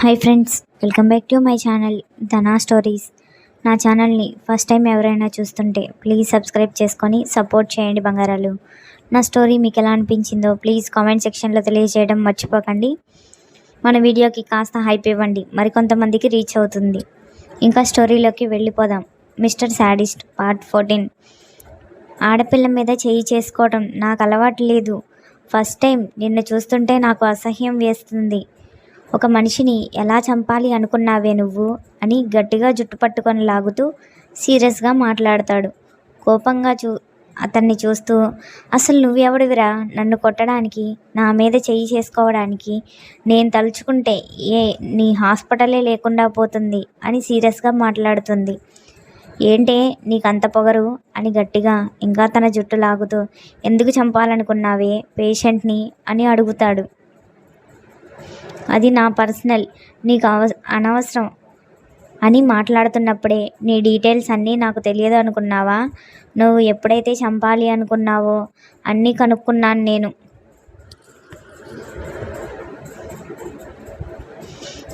Hi friends welcome back to my channel Dhana stories నా ఛానల్ని first time ఎవరైనా చూస్తుంటే ప్లీజ్ సబ్స్క్రైబ్ చేసుకొని సపోర్ట్ చేయండి బంగారాలు. నా స్టోరీ మీకు ఎలా అనిపించిందో ప్లీజ్ కామెంట్ సెక్షన్లో తెలియజేయడం మర్చిపోకండి. మన వీడియోకి కాస్త హైప్ ఇవ్వండి మరికొంతమందికి రీచ్ అవుతుంది. ఇంకా స్టోరీలోకి వెళ్ళిపోదాం. మిస్టర్ శాడిస్ట్ పార్ట్ ఫోర్టీన్ ఆడపిల్ల మీద చేయి చేసుకోవడం నాకు అలవాటు లేదు. ఫస్ట్ టైం నిన్ను చూస్తుంటే నాకు అసహ్యం వేస్తుంది. ఒక మనిషిని ఎలా చంపాలి అనుకున్నావే నువ్వు? అని గట్టిగా జుట్టు పట్టుకొని లాగుతూ సీరియస్గా మాట్లాడతాడు. కోపంగా చూ అతన్ని చూస్తూ అసలు నువ్వెవడివిరా? నన్ను కొట్టడానికి నా మీద చెయ్యి చేసుకోవడానికి? నేను తలుచుకుంటే ఏ నీ హాస్పిటలే లేకుండా పోతుంది అని సీరియస్గా మాట్లాడుతుంది. ఏంటే నీకు అంత పొగరు? అని గట్టిగా ఇంకా తన జుట్టు లాగుతూ ఎందుకు చంపాలనుకున్నావే పేషెంట్ని? అని అడుగుతాడు. అది నా పర్సనల్ నీకు అవ అనవసరం అని మాట్లాడుతున్నప్పుడే నీ డీటెయిల్స్ అన్నీ నాకు తెలియదు అనుకున్నావా? నువ్వు ఎప్పుడైతే చంపాలి అనుకున్నావో అన్నీ కనుక్కున్నాను నేను.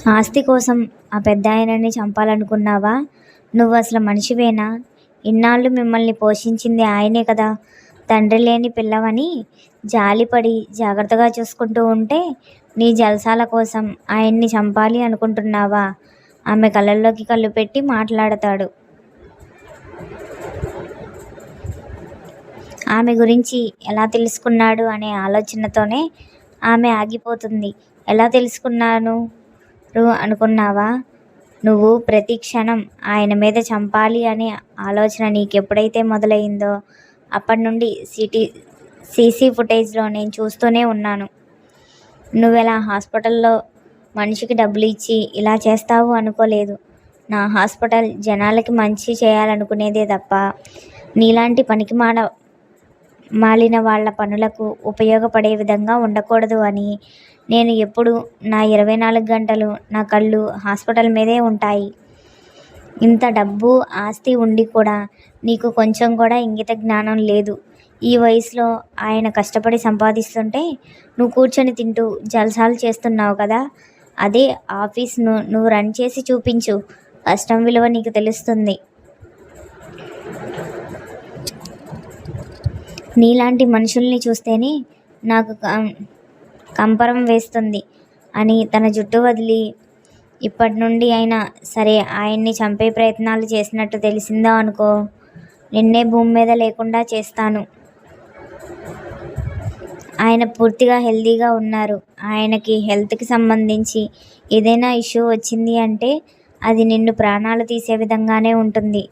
ఆస్తి కోసం ఆ పెద్ద ఆయనని చంపాలనుకున్నావా? నువ్వు అసలు మనిషివేనా? ఇన్నాళ్ళు మిమ్మల్ని పోషించింది ఆయనే కదా. తండ్రి లేని పిల్లవని జాలిపడి జాగ్రత్తగా చూసుకుంటూ ఉంటే నీ జల్సాల కోసం ఆయన్ని చంపాలి అనుకుంటున్నావా? ఆమె కళ్ళల్లోకి కళ్ళు పెట్టి మాట్లాడతాడు. ఆమె గురించి ఎలా తెలుసుకున్నాడు అనే ఆలోచనతోనే ఆమె ఆగిపోతుంది. ఎలా తెలుసుకున్నాను? అనుకున్నావా? నువ్వు ప్రతి క్షణం ఆయన మీద చంపాలి అనే ఆలోచన నీకు ఎప్పుడైతే మొదలైందో అప్పటి నుండి సిటీ సీసీ ఫుటేజ్లో నేను చూస్తూనే ఉన్నాను. నువ్వు ఇలా హాస్పిటల్లో మనిషికి డబ్బులు ఇచ్చి ఇలా చేస్తావు అనుకోలేదు. నా హాస్పిటల్ జనాలకి మంచి చేయాలనుకునేదే తప్ప నీలాంటి పనికి మాడ మాలిన వాళ్ళ పనులకు ఉపయోగపడే విధంగా ఉండకూడదు అని నేను ఎప్పుడు నా ఇరవై నాలుగు గంటలు నా కళ్ళు హాస్పిటల్ మీదే ఉంటాయి. ఇంత డబ్బు ఆస్తి ఉండి కూడా నీకు కొంచెం కూడా ఇంగిత జ్ఞానం లేదు. ఈ వయసులో ఆయన కష్టపడి సంపాదిస్తుంటే నువ్వు కూర్చొని తింటూ జల్సాలు చేస్తున్నావు కదా. అదే ఆఫీస్ను నువ్వు రన్ చేసి చూపించు. కష్టం విలువ నీకు తెలుస్తుంది. నీలాంటి మనుషుల్ని చూస్తేనే నాకు కంపరం వేస్తుంది అని తన జుట్టు వదిలి ఇప్పటి నుండి అయినా సరే ఆయన్ని చంపే ప్రయత్నాలు చేసినట్టు తెలిసిందో అనుకో. నిన్నే భూమి మీద లేకుండా చేస్తాను. ఆయన పూర్తిగా హెల్తీగా ఉన్నారు. ఆయనకి హెల్త్కి సంబంధించి ఏదైనా ఇష్యూ వచ్చింది అంటే అది నిన్ను ప్రాణాలు తీసే విధంగానే ఉంటుంది.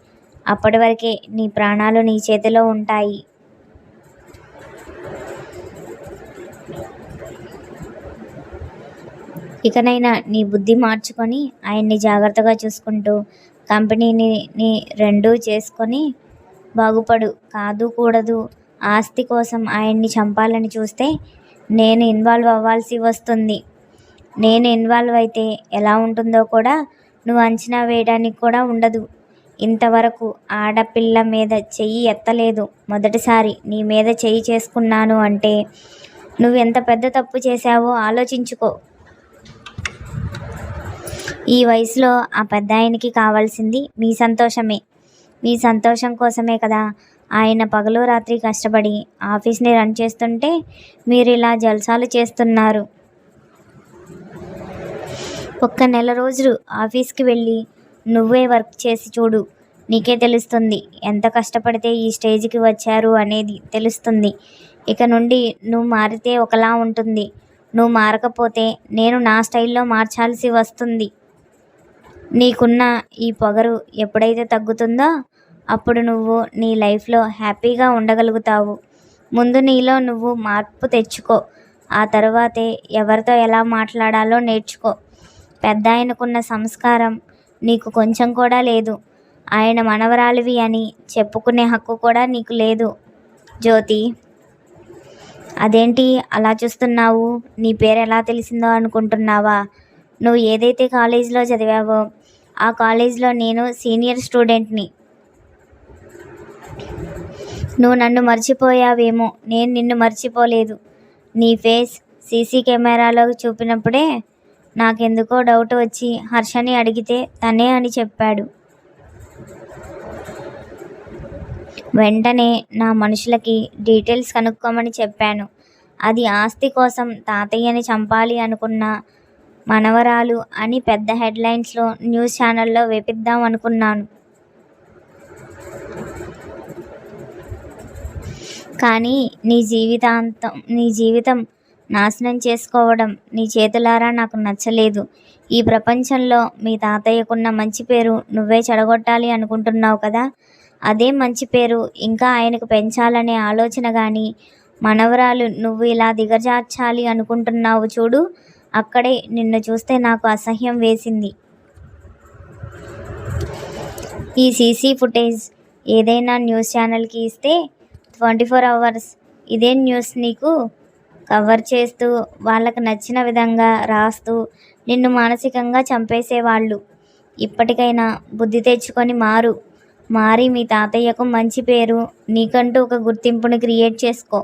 అప్పటి వరకే నీ ప్రాణాలు నీ చేతిలో ఉంటాయి. ఇకనైనా నీ బుద్ధి మార్చుకొని ఆయన్ని జాగ్రత్తగా చూసుకుంటూ కంపెనీని రెండూ చేసుకొని బాగుపడు. కాదు కూడదు. ఆస్తి కోసం ఆయన్ని చంపాలని చూస్తే నేను ఇన్వాల్వ్ అవ్వాల్సి వస్తుంది. నేను ఇన్వాల్వ్ అయితే ఎలా ఉంటుందో కూడా నువ్వు అంచనా వేయడానికి కూడా ఉండదు. ఇంతవరకు ఆడపిల్ల మీద చెయ్యి ఎత్తలేదు. మొదటిసారి నీ మీద చెయ్యి చేసుకున్నాను అంటే నువ్వు ఎంత పెద్ద తప్పు చేశావో ఆలోచించుకో. ఈ వయసులో ఆ పెద్ద ఆయనకి కావాల్సింది మీ సంతోషమే. మీ సంతోషం కోసమే కదా ఆయన పగలు రాత్రి కష్టపడి ఆఫీస్ని రన్ చేస్తుంటే మీరు ఇలా జల్సాలు చేస్తున్నారు. ఒక్క నెల రోజులు ఆఫీస్కి వెళ్ళి నువ్వే వర్క్ చేసి చూడు. నీకే తెలుస్తుంది ఎంత కష్టపడితే ఈ స్టేజ్కి వచ్చారు అనేది తెలుస్తుంది. ఇక నుండి నువ్వు మారితే ఒకలా ఉంటుంది. నువ్వు మారకపోతే నేను నా స్టైల్లో మార్చాల్సి వస్తుంది. నీకున్న ఈ పొగరు ఎప్పుడైతే తగ్గుతుందో అప్పుడు నువ్వు నీ లైఫ్లో హ్యాపీగా ఉండగలుగుతావు. ముందు నీలో నువ్వు మార్పు తెచ్చుకో. ఆ తర్వాతే ఎవరితో ఎలా మాట్లాడాలో నేర్చుకో. పెద్ద ఆయనకున్న సంస్కారం నీకు కొంచెం కూడా లేదు. ఆయన మనవరాలివి అని చెప్పుకునే హక్కు కూడా నీకు లేదు. జ్యోతి అదేంటి అలా చూస్తున్నావు? నీ పేరు ఎలా తెలిసిందో అనుకుంటున్నావా? నువ్వు ఏదైతే కాలేజీలో చదివావో ఆ కాలేజీలో నేను సీనియర్ స్టూడెంట్ని. నువ్వు నన్ను మర్చిపోయావేమో. నేను నిన్ను మర్చిపోలేదు. నీ ఫేస్ సీసీ కెమెరాలో చూపినప్పుడే నాకెందుకో డౌట్ వచ్చి హర్షని అడిగితే తనే అని చెప్పాడు. వెంటనే నా మనుషులకి డీటెయిల్స్ కనుక్కోమని చెప్పాను. అది ఆస్తి కోసం తాతయ్యని చంపాలి అనుకున్న మనవరాలు అని పెద్ద హెడ్లైన్స్లో న్యూస్ ఛానల్లో వేపిద్దాం అనుకున్నాను. కానీ నీ జీవితాంతం నీ జీవితం నాశనం చేసుకోవడం నీ చేతులారా నాకు నచ్చలేదు. ఈ ప్రపంచంలో మీ తాతయ్యకున్న మంచి పేరు నువ్వే చెడగొట్టాలి అనుకుంటున్నావు కదా? అదే మంచి పేరు ఇంకా ఆయనకు పెంచాలనే ఆలోచన కానీ మనవరాలు నువ్వు ఇలా దిగజార్చాలి అనుకుంటున్నావు చూడు. అక్కడే నిన్ను చూస్తే నాకు అసహ్యం వేసింది. ఈ సీసీ ఫుటేజ్ ఏదైనా న్యూస్ ఛానల్కి ఇస్తే ట్వంటీ ఫోర్ అవర్స్ ఇదే న్యూస్ నీకు కవర్ చేస్తూ వాళ్ళకు నచ్చిన విధంగా రాస్తూ నిన్ను మానసికంగా చంపేసేవాళ్ళు. ఇప్పటికైనా బుద్ధి తెచ్చుకొని మారు. మారి మీ తాతయ్యకు మంచి పేరు నీకంటూ ఒక గుర్తింపుని క్రియేట్ చేసుకో.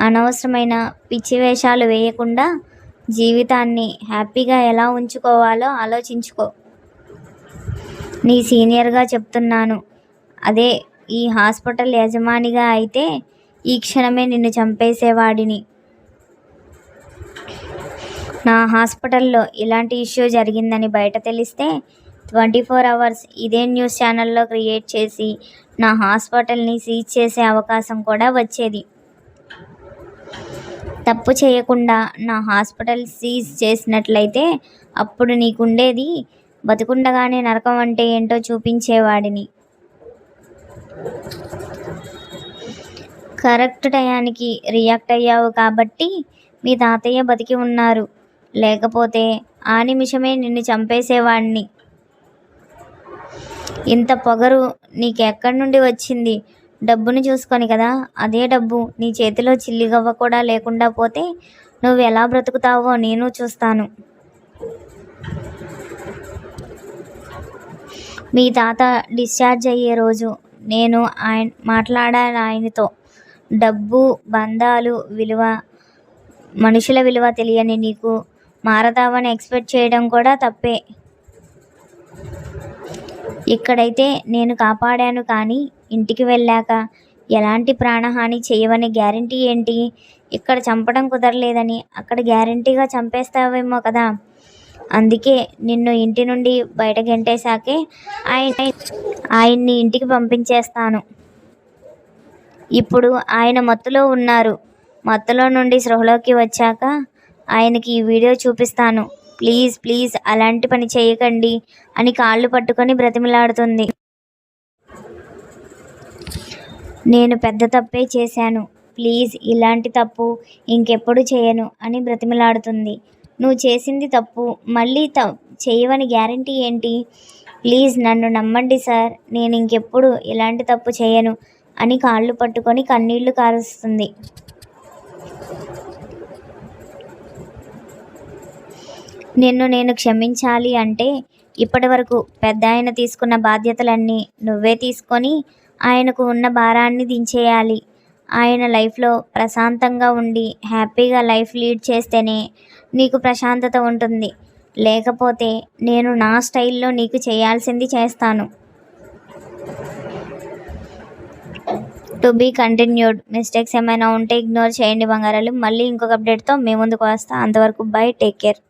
అనవసరమైన పిచ్చి వేషాలు వేయకుండా జీవితాన్ని హ్యాపీగా ఎలా ఉంచుకోవాలో ఆలోచించుకో. నీ సీనియర్గా చెప్తున్నాను. అదే ఈ హాస్పిటల్ యజమానిగా అయితే ఈ క్షణమే నిన్ను చంపేసేవాడిని. నా హాస్పిటల్లో ఇలాంటి ఇష్యూ జరిగిందని బయట తెలిస్తే ట్వంటీ ఫోర్ అవర్స్ ఇదే న్యూస్ ఛానల్లో క్రియేట్ చేసి నా హాస్పిటల్ని సీజ్ చేసే అవకాశం కూడా వచ్చేది. తప్పు చేయకుండా నా హాస్పిటల్ సీజ్ చేసినట్లయితే అప్పుడు నీకుండేది బతుకుండగానే నరకం అంటే ఏంటో చూపించేవాడిని. కరెక్ట్ టయానికి రియాక్ట్ అయ్యావు కాబట్టి మీ తాతయ్య బతికి ఉన్నారు. లేకపోతే ఆ నిమిషమే నిన్ను చంపేసేవాడిని ఇంత పొగరు నీకెక్కడి నుండి వచ్చింది? డబ్బును చూసుకొని కదా? అదే డబ్బు నీ చేతిలో చిల్లిగవ్వ కూడా లేకుండా పోతే నువ్వు ఎలా బ్రతుకుతావో నేను చూస్తాను. మీ తాత డిశ్చార్జ్ అయ్యే రోజు నేను ఆయన మాట్లాడాను ఆయనతో. డబ్బు బంధాలు విలువ మనుషుల విలువ తెలియని నీకు మారతావని ఎక్స్పెక్ట్ చేయడం కూడా తప్పే. ఇక్కడైతే నేను కాపాడాను కానీ ఇంటికి వెళ్ళాక ఎలాంటి ప్రాణహాని చేయవని గ్యారంటీ ఏంటి? ఇక్కడ చంపడం కుదరలేదని. అక్కడ గ్యారంటీగా చంపేస్తావేమో కదా. అందుకే నిన్ను ఇంటి నుండి బయట గెంటేశాకే ఆయన ఆయన్ని ఇంటికి పంపించేస్తాను. ఇప్పుడు ఆయన మత్తులో ఉన్నారు. మత్తులో నుండి సృహలోకి వచ్చాక ఆయనకి ఈ వీడియో చూపిస్తాను. ప్లీజ్ ప్లీజ్ అలాంటి పని చేయకండి అని కాళ్ళు పట్టుకొని బ్రతిమలాడుతుంది. నేను పెద్ద తప్పే చేశాను. ప్లీజ్ ఇలాంటి తప్పు ఇంకెప్పుడు చేయను అని బ్రతిమలాడుతుంది. నువ్వు చేసింది తప్పు. మళ్ళీ త చేయవని గ్యారంటీ ఏంటి? ప్లీజ్ నన్ను నమ్మండి సార్. నేను ఇంకెప్పుడు ఇలాంటి తప్పు చేయను అని కాళ్ళు పట్టుకొని కన్నీళ్ళు కారుస్తుంది. నిన్ను నేను క్షమించాలి అంటే ఇప్పటి వరకు పెద్ద ఆయన తీసుకున్న బాధ్యతలన్నీ నువ్వే తీసుకొని ఆయనకు ఉన్న భారాన్ని దించేయాలి. ఆయన లైఫ్లో ప్రశాంతంగా ఉండి హ్యాపీగా లైఫ్ లీడ్ చేస్తేనే నీకు ప్రశాంతత ఉంటుంది. లేకపోతే నేను నా స్టైల్లో నీకు చేయాల్సింది చేస్తాను. To be continued. మిస్టేక్స్ ఏమైనా ఉంటే ఇగ్నోర్ చేయండి బంగారాలు. మళ్ళీ ఇంకొక అప్డేట్తో మీ ముందుకు వస్తా. అంతవరకు బై టేక్ కేర్.